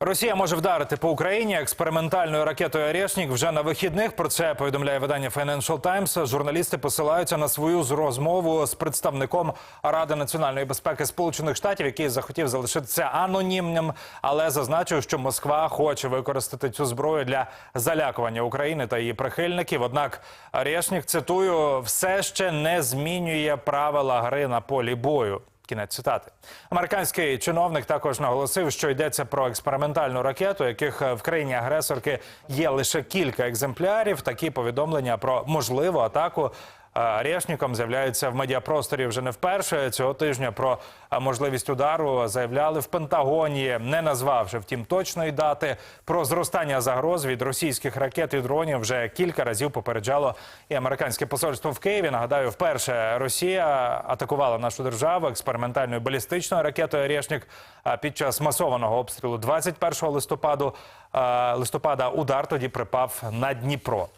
Росія може вдарити по Україні експериментальною ракетою «Орешник» вже на вихідних. Про це повідомляє видання Financial Times. Журналісти посилаються на свою розмову з представником Ради національної безпеки Сполучених Штатів, який захотів залишитися анонімним, але зазначив, що Москва хоче використати цю зброю для залякування України та її прихильників. Однак «Орешник», цитую, все ще не змінює правила гри на полі бою. Кінець цитати. Американський чиновник також наголосив, що йдеться про експериментальну ракету, яких в країні агресорки є лише кілька екземплярів. Такі повідомлення про можливу атаку Решніком з'являються в медіапросторі вже не вперше. Цього тижня про можливість удару заявляли в Пентагоні, не назвавши втім точної дати. Про зростання загроз від російських ракет і дронів вже кілька разів попереджало і американське посольство в Києві. Нагадаю, вперше Росія атакувала нашу державу експериментальною балістичною ракетою «Орешник» а під час масованого обстрілу 21 листопаду. Листопада удар тоді припав на Дніпро.